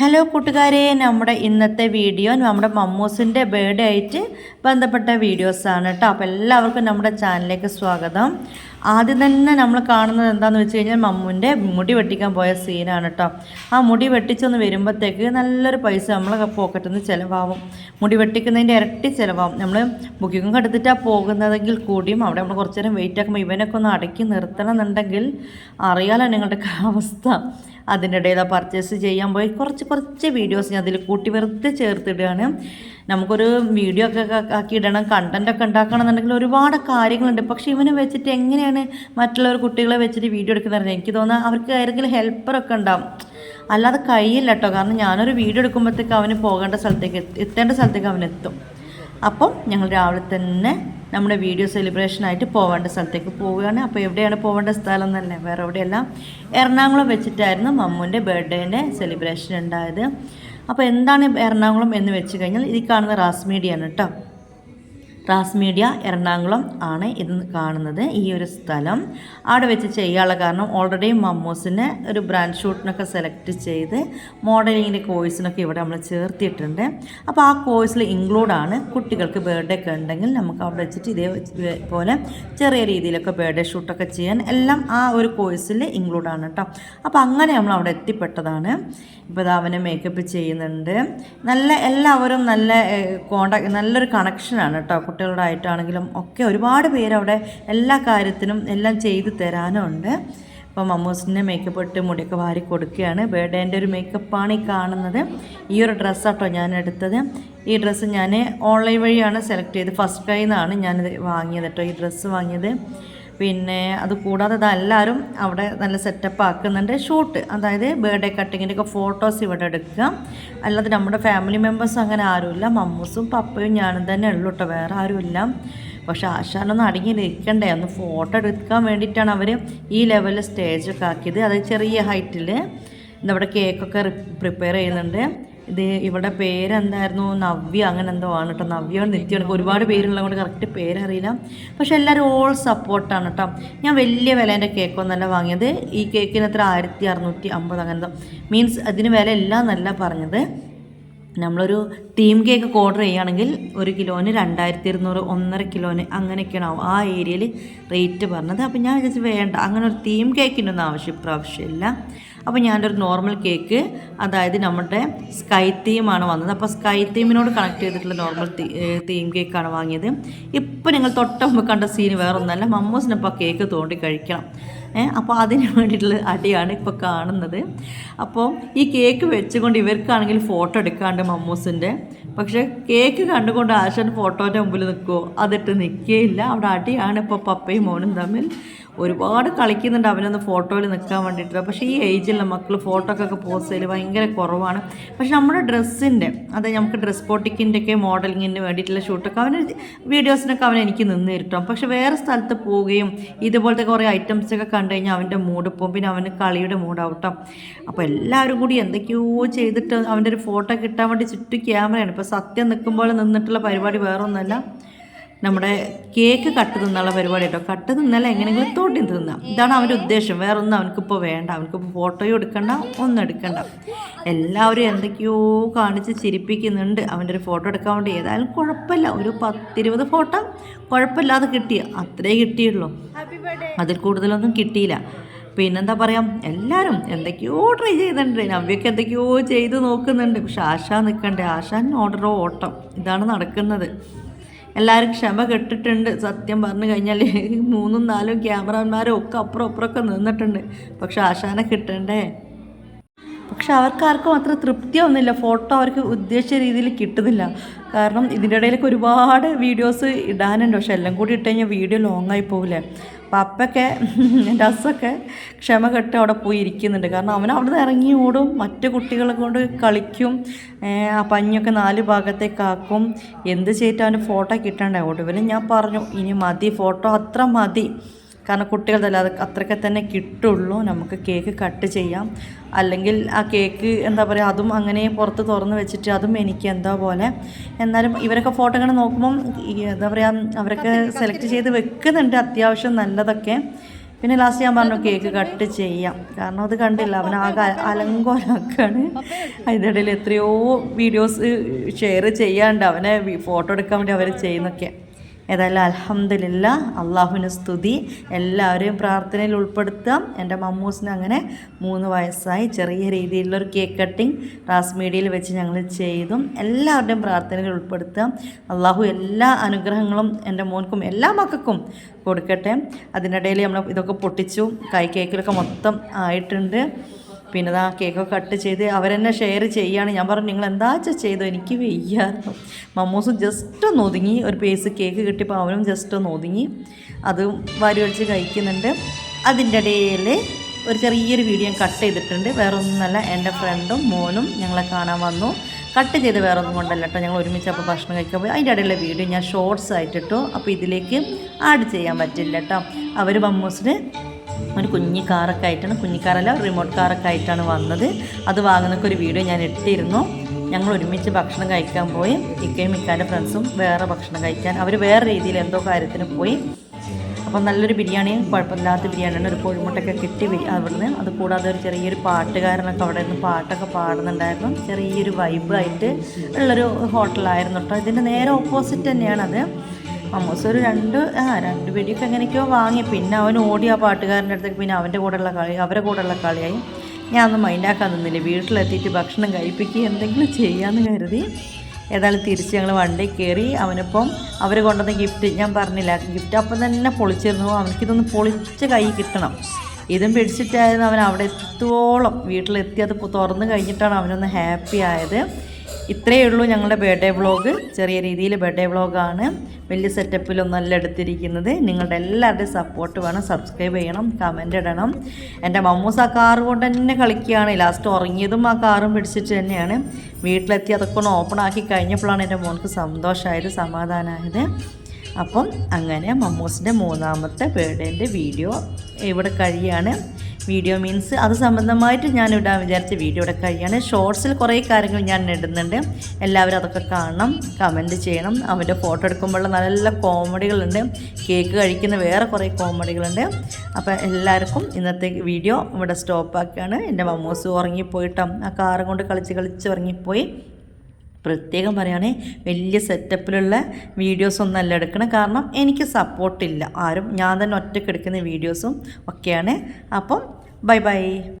Hello കൂട്ടുകാരെ. നമ്മുടെ ഇന്നത്തെ വീഡിയോ നമ്മുടെ മമ്മൂസിന്റെ ബേർഡേ ആയിട്ട് ബന്ധപ്പെട്ട വീഡിയോസാണ് കേട്ടോ. അപ്പോൾ എല്ലാവർക്കും നമ്മുടെ ചാനലിലേക്ക് സ്വാഗതം. ആദ്യം തന്നെ നമ്മൾ കാണുന്നത് എന്താണെന്ന് വെച്ച് കഴിഞ്ഞാൽ മമ്മൂന്റെ മുടി വെട്ടിക്കാൻ പോയ സീനാണ് കേട്ടോ. ആ മുടി വെട്ടിച്ചൊന്ന് വരുമ്പോഴത്തേക്ക് നല്ലൊരു പൈസ നമ്മളെ പോക്കറ്റിൽ നിന്ന് ചിലവാകും മുടി വെട്ടിക്കുന്നതിന്റെ ഇരട്ടി ചിലവാകും നമ്മൾ ബുക്കിംഗ് എടുത്തിട്ടാണ് പോകുന്നതെങ്കിൽ കൂടിയും അവിടെ നമ്മൾ കുറച്ച് നേരം വെയിറ്റ് ആക്കുമ്പോൾ ഇവനൊക്കെ ഒന്ന് അടക്കി നിർത്തണം എന്നുണ്ടെങ്കിൽ അറിയാലോ നിങ്ങളുടെ അവസ്ഥ. അതിന്റെ ഇടയിൽ പർച്ചേസ് ചെയ്യാൻ പോയി. കുറച്ച് കുറച്ച് വീഡിയോസ് ഞാൻ അതിൽ കൂട്ടി വെറുതെ ചേർത്തിടുകയാണ്. നമുക്കൊരു വീഡിയോ ഒക്കെ ആക്കി ഇടണം കണ്ടന്റ് ഒക്കെ ഉണ്ടാക്കണം എന്നുണ്ടെങ്കിൽ ഒരുപാട് കാര്യങ്ങളുണ്ട്. പക്ഷേ ഇവനെ വെച്ചിട്ട് എങ്ങനെയാണ് മറ്റുള്ളവർ കുട്ടികളെ വെച്ചിട്ട് വീഡിയോ എടുക്കുന്നത് എനിക്ക് തോന്നുന്നത് അവർക്ക് ആരെങ്കിലും ഹെൽപ്പറൊക്കെ ഉണ്ടാവും. അല്ലാതെ കഴിയില്ല കേട്ടോ. കാരണം ഞാനൊരു വീഡിയോ എടുക്കുമ്പോഴത്തേക്ക് അവന് പോകേണ്ട സ്ഥലത്തേക്ക് എത്തേണ്ട സ്ഥലത്തേക്ക് അവൻ എത്തും. അപ്പം ഞങ്ങൾ രാവിലെ തന്നെ നമ്മുടെ വീഡിയോ സെലിബ്രേഷനായിട്ട് പോവേണ്ട സ്ഥലത്തേക്ക് പോവുകയാണ്. അപ്പോൾ എവിടെയാണ് പോവേണ്ട സ്ഥലം എന്നല്ലേ? വേറെ എവിടെയല്ല. എറണാകുളം വെച്ചിട്ടായിരുന്നു മമ്മൂന്റെ ബർത്ത്ഡേന്റെ സെലിബ്രേഷൻ ഉണ്ടായത്. അപ്പോൾ എന്താണ് എറണാകുളം എന്ന് വെച്ച് കഴിഞ്ഞാൽ ഈ കാണുന്ന റാസ് മീഡിയാണ് കേട്ടോ റാസ് മീഡിയ എറണാകുളം ആണ് ഇത് കാണുന്നത് ഈ ഒരു സ്ഥലം. അവിടെ വെച്ച് ചെയ്യാനുള്ള കാരണം ഓൾറെഡി മമ്മൂസിനെ ഒരു ബ്രാൻഡ് ഷൂട്ടിനൊക്കെ സെലക്ട് ചെയ്ത് മോഡലിങ്ങിന്റെ കോഴ്സിനൊക്കെ ഇവിടെ നമ്മൾ ചേർത്തിട്ടുണ്ട് അപ്പോൾ ആ കോഴ്സിൽ ഇൻക്ലൂഡാണ് കുട്ടികൾക്ക് ബർത്ത്ഡേ ഒക്കെ ഉണ്ടെങ്കിൽ നമുക്ക് അവിടെ വെച്ചിട്ട് ഇതേപോലെ ചെറിയ രീതിയിലൊക്കെ ബർത്ത്ഡേ ഷൂട്ടൊക്കെ ചെയ്യാൻ എല്ലാം ആ ഒരു കോഴ്സിൽ ഇൻക്ലൂഡാണ് കേട്ടോ അപ്പോൾ അങ്ങനെ നമ്മൾ അവിടെ എത്തിപ്പെട്ടതാണ്. ഇപ്പോൾ ഇത് അവനെ മേക്കപ്പ് ചെയ്യുന്നുണ്ട്. നല്ല എല്ലാവരും നല്ല കോണ്ടാക്ട് നല്ലൊരു കണക്ഷനാണ് കേട്ടോ കുട്ടികളോടായിട്ടാണെങ്കിലും ഒക്കെ ഒരുപാട് പേരവിടെ എല്ലാ കാര്യത്തിനും എല്ലാം ചെയ്തു തരാനുണ്ട്. അപ്പോൾ മമ്മൂസിന്റെ മേക്കപ്പ് ഇട്ട് മുടിയൊക്കെ വാരി കൊടുക്കുകയാണ്. ബേഡേന്റെ ഒരു മേക്കപ്പാണ് ഈ കാണുന്നത്. ഈ ഒരു ഡ്രസ്സാട്ടോ ഞാൻ എടുത്തത്. ഈ ഡ്രസ്സ് ഞാൻ ഓൺലൈൻ വഴിയാണ് സെലക്ട് ചെയ്ത്. ഫസ്റ്റ് കൈ ഞാനിത് വാങ്ങിയത് കേട്ടോ ഈ ഡ്രസ്സ് വാങ്ങിയത്. പിന്നെ അത് കൂടാതെ എല്ലാവരും അവിടെ നല്ല സെറ്റപ്പ് ആക്കുന്നുണ്ട്. ഷൂട്ട് അതായത് ബർത്ത്ഡേ കട്ടിങ്ങിന്റെ ഒക്കെ ഫോട്ടോസ് ഇവിടെ എടുക്കുക. അല്ലാതെ നമ്മുടെ ഫാമിലി മെമ്പേഴ്സും അങ്ങനെ ആരുമില്ല. മമ്മൂസും പപ്പയും ഞാനും തന്നെ ഉള്ളൂ കേട്ടോ വേറെ ആരുമില്ല. പക്ഷേ ആശാനൊന്നും അടങ്ങി നിൽക്കണ്ടേ ഒന്ന് ഫോട്ടോ എടുക്കാൻ വേണ്ടിയിട്ടാണ് അവർ ഈ ലെവലിൽ സ്റ്റേജൊക്കെ ആക്കിയത്. അത് ചെറിയ ഹൈറ്റിൽ ഇന്നവിടെ കേക്കൊക്കെ പ്രിപ്പയർ ചെയ്യുന്നുണ്ട്. ഇത് ഇവിടെ പേരെന്തായിരുന്നു? നവ്യ അങ്ങനെ എന്തോ ആണ് കേട്ടോ നവ്യ നിത്യം ഒരുപാട് പേരുള്ളത് കൊണ്ട് കറക്റ്റ് പേരറിയില്ല. പക്ഷെ എല്ലാവരും ഓൾ സപ്പോർട്ടാണ് കേട്ടോ ഞാൻ വലിയ വിലേന്റെ കേക്കൊന്നല്ല വാങ്ങിയത്. ഈ കേക്കിന് എത്ര? ആയിരത്തി അറുന്നൂറ്റി അമ്പത് അങ്ങനത്തെ മീൻസ് അതിന് വില ഇല്ല എന്നല്ല പറഞ്ഞത്. നമ്മളൊരു തീം കേക്ക് ഓർഡർ ചെയ്യുകയാണെങ്കിൽ ഒരു കിലോന് രണ്ടായിരത്തി ഇരുന്നൂറ് ഒന്നര കിലോന് അങ്ങനെയൊക്കെയാണ് ആ ഏരിയയിൽ റേറ്റ് പറഞ്ഞത്. അപ്പം ഞാൻ വിചാരിച്ചു വേണ്ട. അങ്ങനെ ഒരു തീം കേക്കിന്റെ ഒന്നും ആവശ്യം ഇപ്രാവശ്യമില്ല അപ്പോൾ ഞാനൊരു നോർമൽ കേക്ക് അതായത് നമ്മുടെ സ്കൈ തീമാണ് വന്നത്. അപ്പോൾ സ്കൈ തീമിനോട് കണക്ട് ചെയ്തിട്ടുള്ള നോർമൽ തീം കേക്കാണ് വാങ്ങിയത്. ഇപ്പോൾ നിങ്ങൾ തൊട്ട മുമ്പ് കണ്ട സീന് വേറൊന്നല്ല. മമ്മൂസിനപ്പോൾ കേക്ക് തോണ്ടി കഴിക്കണം. അപ്പോൾ അതിന് വേണ്ടിയിട്ടുള്ള അടിയാണ് ഇപ്പോൾ കാണുന്നത്. അപ്പോൾ ഈ കേക്ക് വെച്ചുകൊണ്ട് ഇവർക്കാണെങ്കിൽ ഫോട്ടോ എടുക്കാണ്ട് മമ്മൂസിന്റെ പക്ഷേ കേക്ക് കണ്ടുകൊണ്ട് ആശാൻ ഫോട്ടോന്റെ മുമ്പിൽ നിൽക്കുമോ അതിട്ട് നിൽക്കുകയില്ല അവിടെ അടിയാണ് ഇപ്പോൾ പപ്പയും മോനും തമ്മിൽ. ഒരുപാട് കളിക്കുന്നുണ്ട് അവനൊന്ന് ഫോട്ടോയിൽ നിൽക്കാൻ വേണ്ടിയിട്ട്. പക്ഷേ ഈ ഏജിലുള്ള മക്കൾ ഫോട്ടോക്കൊക്കെ പോസ്റ്റ് ചെയ്യൽ ഭയങ്കര കുറവാണ്. പക്ഷെ നമ്മുടെ ഡ്രസ്സിന്റെ അത് നമുക്ക് ഡ്രസ് പോട്ടിക്കിന്റെ ഒക്കെ മോഡലിങ്ങിന് വേണ്ടിയിട്ടുള്ള ഷൂട്ടൊക്കെ അവന് വീഡിയോസിനൊക്കെ അവൻ എനിക്ക് നിന്ന് തരുട്ടോ പക്ഷേ വേറെ സ്ഥലത്ത് പോവുകയും ഇതുപോലത്തെ കുറേ ഐറ്റംസ് ഒക്കെ കണ്ടു കഴിഞ്ഞാൽ അവന്റെ മൂഡ് പോകും പിന്നെ അവന് കളിയുടെ മൂഡാവട്ടോ അപ്പോൾ എല്ലാവരും കൂടി എന്തൊക്കെയോ ചെയ്തിട്ട് അവന്റെ ഒരു ഫോട്ടോ കിട്ടാൻ വേണ്ടി ചുറ്റും ക്യാമറയാണ് ഇപ്പോൾ സത്യം നിൽക്കുമ്പോൾ നിന്നിട്ടുള്ള പരിപാടി വേറൊന്നുമല്ല. നമ്മുടെ കേക്ക് കട്ട് തിന്നുള്ള പരിപാടി കേട്ടോ. കട്ട് തിന്നല്ല എങ്ങനെയെങ്കിലും തോട്ടി തിന്നാം. ഇതാണ് അവന്റെ ഉദ്ദേശം. വേറെ ഒന്നും അവനക്കിപ്പോൾ വേണ്ട. അവനക്കിപ്പോൾ ഫോട്ടോയും എടുക്കണ്ട ഒന്നും എടുക്കണ്ട. എല്ലാവരും എന്തൊക്കെയോ കാണിച്ച് ചിരിപ്പിക്കുന്നുണ്ട്. അവന്റെ ഒരു ഫോട്ടോ എടുക്കാൻ വേണ്ടി. ഏതായാലും കുഴപ്പമില്ല. ഒരു പത്തിരുപത് ഫോട്ടോ കുഴപ്പമില്ലാതെ കിട്ടിയ. അത്രേ കിട്ടിയുള്ളൂ. അതിൽ കൂടുതലൊന്നും കിട്ടിയില്ല. പിന്നെന്താ പറയാം എല്ലാവരും എന്തൊക്കെയോ ട്രൈ ചെയ്തിട്ടുണ്ട്. നവ്യൊക്കെ എന്തൊക്കെയോ ചെയ്ത് നോക്കുന്നുണ്ട്. പക്ഷെ ആശ നിൽക്കണ്ടേ ആശാൻ ഓർഡറോ ഓട്ടം. ഇതാണ് നടക്കുന്നത്. എല്ലാവരും ക്ഷമ കെട്ടിട്ടുണ്ട്. സത്യം പറഞ്ഞു കഴിഞ്ഞാൽ മൂന്നും നാലും ക്യാമറമാരും ഒക്കെ അപ്പുറം അപ്പുറമൊക്കെ നിന്നിട്ടുണ്ട്. പക്ഷെ ആശാനെ കിട്ടണ്ടേ? പക്ഷെ അവർക്കാർക്കും അത്ര തൃപ്തിയൊന്നുമില്ല. ഫോട്ടോ അവർക്ക് ഉദ്ദേശിച്ച രീതിയിൽ കിട്ടുന്നില്ല. കാരണം ഇതിന്റെ ഇടയിലൊക്കെ ഒരുപാട് വീഡിയോസ് ഇടാനുണ്ട്. പക്ഷെ എല്ലാം കൂടി ഇട്ട് കഴിഞ്ഞാൽ വീഡിയോ ലോങ് ആയി പോകില്ലേ അപ്പം അപ്പൊക്കെ എന്റെ അസ്സൊക്കെ ക്ഷമ കെട്ട് അവിടെ പോയി ഇരിക്കുന്നുണ്ട്. കാരണം അവൻ അവിടെ നിന്ന് ഇറങ്ങി ഓടും. മറ്റ് കുട്ടികളെ കൊണ്ട് കളിക്കും. ആ പഞ്ഞൊക്കെ നാല് ഭാഗത്തേക്കാക്കും എന്ത് ചെയ്തിട്ട് അവന്റെ ഫോട്ടോ കിട്ടണ്ടേ? ഒടുവിൽ ഞാൻ പറഞ്ഞു ഇനി മതി ഫോട്ടോ അത്ര മതി. കാരണം കുട്ടികളുടെ അത് അത്രയ്ക്ക് തന്നെ കിട്ടുള്ളൂ. നമുക്ക് കേക്ക് കട്ട് ചെയ്യാം. അല്ലെങ്കിൽ ആ കേക്ക് എന്താ പറയുക അതും അങ്ങനെ പുറത്ത് തുറന്ന് വെച്ചിട്ട് അതും എനിക്ക് എന്താ പോലെ. എന്നാലും ഇവരൊക്കെ ഫോട്ടോ ഇങ്ങനെ നോക്കുമ്പം എന്താ പറയുക അവരൊക്കെ സെലക്ട് ചെയ്ത് വെക്കുന്നുണ്ട് അത്യാവശ്യം നല്ലതൊക്കെ. പിന്നെ ലാസ്റ്റ് ഞാൻ പറഞ്ഞു കേക്ക് കട്ട് ചെയ്യാം. കാരണം അത് കണ്ടില്ല അവൻ ആകെ അലങ്കോലാക്കാണ്. അതിന്റെ ഇടയിൽ എത്രയോ വീഡിയോസ് ഷെയർ ചെയ്യാണ്ട് അവനെ ഫോട്ടോ എടുക്കാൻ വേണ്ടി അവർ ചെയ്യുന്നൊക്കെ. ഏതായാലും അലഹമില്ല അള്ളാഹുവിന് സ്തുതി. എല്ലാവരെയും പ്രാർത്ഥനയിൽ ഉൾപ്പെടുത്താം. എന്റെ മമ്മൂസിന് അങ്ങനെ മൂന്ന് വയസ്സായി. ചെറിയ രീതിയിലുള്ളൊരു കേക്ക് കട്ടിങ് റാസ് മീഡിയയിൽ വെച്ച് ഞങ്ങൾ ചെയ്തും. എല്ലാവരുടെയും പ്രാർത്ഥനയിൽ ഉൾപ്പെടുത്താം. അള്ളാഹു എല്ലാ അനുഗ്രഹങ്ങളും എന്റെ മോൻക്കും എല്ലാ മക്കൾക്കും കൊടുക്കട്ടെ. അതിനിടയിൽ നമ്മൾ ഇതൊക്കെ പൊട്ടിച്ചു. കൈ കേക്കിലൊക്കെ മൊത്തം ആയിട്ടുണ്ട്. പിന്നെ ആ കേക്കൊക്കെ കട്ട് ചെയ്ത് അവരെന്നെ ഷെയർ ചെയ്യുകയാണ് ഞാൻ പറഞ്ഞു നിങ്ങൾ എന്താ വെച്ചാൽ ചെയ്തു? എനിക്ക് വയ്യായിരുന്നു മമ്മൂസും ജസ്റ്റ് ഒന്ന് ഒതുങ്ങി. ഒരു പേസ് കേക്ക് കിട്ടിയപ്പോൾ അവനും ജസ്റ്റ് ഒന്ന് ഒതുങ്ങി. അതും വാരി വലിച്ച് കഴിക്കുന്നുണ്ട്. അതിന്റെ ഇടയിൽ ഒരു ചെറിയൊരു വീഡിയോ കട്ട് ചെയ്തിട്ടുണ്ട്. വേറെ ഒന്നുമല്ല എന്റെ ഫ്രണ്ടും മോനും ഞങ്ങളെ കാണാൻ വന്നു. കട്ട് ചെയ്ത് വേറെ ഒന്നും കൊണ്ടല്ല കേട്ടോ. ഞങ്ങൾ ഒരുമിച്ച് അപ്പോൾ ഭക്ഷണം കഴിക്കാൻ പോയി. അതിന്റെ ഇടയിലുള്ള വീഡിയോ ഞാൻ ഷോർട്സ് ആയിട്ടിട്ടു. അപ്പോൾ ഇതിലേക്ക് ആഡ് ചെയ്യാൻ പറ്റില്ല കേട്ടോ. അവർ മമ്മൂസിന് ഒരു കുഞ്ഞി കാറൊക്കെ ആയിട്ടാണ് കുഞ്ഞിക്കാറല്ല റിമോട്ട് കാറൊക്കെ ആയിട്ടാണ് വന്നത്. അത് വാങ്ങുന്നൊക്കെ ഒരു വീഡിയോ ഞാൻ ഇട്ടിരുന്നു. ഞങ്ങൾ ഒരുമിച്ച് ഭക്ഷണം കഴിക്കാൻ പോയി. ഇക്കയും ഇക്കാന്റെ ഫ്രണ്ട്സും വേറെ ഭക്ഷണം കഴിക്കാൻ അവർ വേറെ രീതിയിൽ എന്തോ കാര്യത്തിന് പോയി. അപ്പം നല്ലൊരു ബിരിയാണിയും കുഴപ്പമില്ലാത്ത ബിരിയാണിയാണ്. ഒരു കോഴിമുട്ടൊക്കെ കിട്ടി അവിടുന്ന്. അത് കൂടാതെ ഒരു ചെറിയൊരു പാട്ടുകാരനൊക്കെ അവിടെ നിന്ന് പാട്ടൊക്കെ പാടുന്നുണ്ടായിരുന്നു. ചെറിയൊരു വൈബായിട്ട് ഉള്ളൊരു ഹോട്ടലായിരുന്നു കേട്ടോ ഇതിന്റെ നേരെ ഓപ്പോസിറ്റ് തന്നെയാണത്. മമ്മൂസ് ഒരു രണ്ട് ആ രണ്ട് വെടിയൊക്കെ എങ്ങനെയൊക്കെയോ വാങ്ങി. പിന്നെ അവൻ ഓടി ആ പാട്ടുകാരന്റെ അടുത്തേക്ക് പിന്നെ അവന്റെ കൂടെയുള്ള കളി അവരെ കൂടെയുള്ള കളിയായി. ഞാൻ ഒന്നും മൈൻഡാക്കാൻ നിന്നില്ല. വീട്ടിലെത്തിയിട്ട് ഭക്ഷണം കഴിപ്പിക്കുക എന്തെങ്കിലും ചെയ്യാമെന്ന് കരുതി. ഏതായാലും തിരിച്ച് ഞങ്ങൾ വണ്ടി കയറി അവനിപ്പം അവർ കൊണ്ടുവന്ന ഗിഫ്റ്റ് ഞാൻ പറഞ്ഞില്ല. ഗിഫ്റ്റ് അപ്പം തന്നെ പൊളിച്ചിരുന്നു. അവനക്കിതൊന്ന് പൊളിച്ച് കൈ കിട്ടണം. ഇതും പിടിച്ചിട്ടായിരുന്നു അവൻ അവിടെ എത്തോളം വീട്ടിലെത്തി അത് തുറന്ന് കഴിഞ്ഞിട്ടാണ് അവനൊന്ന് ഹാപ്പി ആയത്. ഇത്രയേ ഉള്ളൂ ഞങ്ങളുടെ ബർത്ത്ഡേ വ്ളോഗ് ചെറിയ രീതിയിൽ ബർത്ത്ഡേ വ്ളോഗാണ് വലിയ സെറ്റപ്പിലൊന്നല്ല എടുത്തിരിക്കുന്നത്. നിങ്ങളുടെ എല്ലാവരുടെയും സപ്പോർട്ട് വേണം സബ്സ്ക്രൈബ് ചെയ്യണം കമന്റ് ഇടണം. എന്റെ മമ്മൂസ് ആ കാറ് കൊണ്ട് തന്നെ കളിക്കുകയാണ്. ലാസ്റ്റ് ഉറങ്ങിയതും ആ കാറും പിടിച്ചിട്ട് തന്നെയാണ്. വീട്ടിലെത്തി അതൊക്കെ ഒന്ന് ഓപ്പൺ ആക്കി കഴിഞ്ഞപ്പോഴാണ് എന്റെ മോൾക്ക് സന്തോഷമായത് സമാധാനമായത്. അപ്പം അങ്ങനെ മമ്മൂസിന്റെ മൂന്നാമത്തെ ബർത്ത്ഡേന്റെ വീഡിയോ ഇവിടെ കഴിയാണ് വീഡിയോ മീൻസ് അത് സംബന്ധമായിട്ട് ഞാൻ ഇടാൻ വിചാരിച്ച വീഡിയോ ഇവിടെ കഴിയാണ് ഷോർട്സിൽ കുറേ കാര്യങ്ങൾ ഞാൻ ഇടുന്നുണ്ട്. എല്ലാവരും അതൊക്കെ കാണണം കമന്റ് ചെയ്യണം. അവന്റെ ഫോട്ടോ എടുക്കുമ്പോഴുള്ള നല്ല കോമഡികളുണ്ട് കേക്ക് കഴിക്കുന്ന വേറെ കുറേ കോമഡികളുണ്ട് അപ്പോൾ എല്ലാവർക്കും ഇന്നത്തെ വീഡിയോ ഇവിടെ സ്റ്റോപ്പാക്കുകയാണ് എന്റെ മമ്മൂസ് ഉറങ്ങിപ്പോയിട്ടോ ആ കാറും കൊണ്ട് കളിച്ച് കളിച്ച് ഉറങ്ങിപ്പോയി. പ്രത്യേകം പറയുകയാണെ വലിയ സെറ്റപ്പിലുള്ള വീഡിയോസ് അല്ല എടുക്കണം. കാരണം എനിക്ക് സപ്പോർട്ടില്ല ആരും ഞാൻ തന്നെ ഒറ്റയ്ക്ക് എടുക്കുന്ന വീഡിയോസും ഒക്കെയാണ്. അപ്പം Bye bye.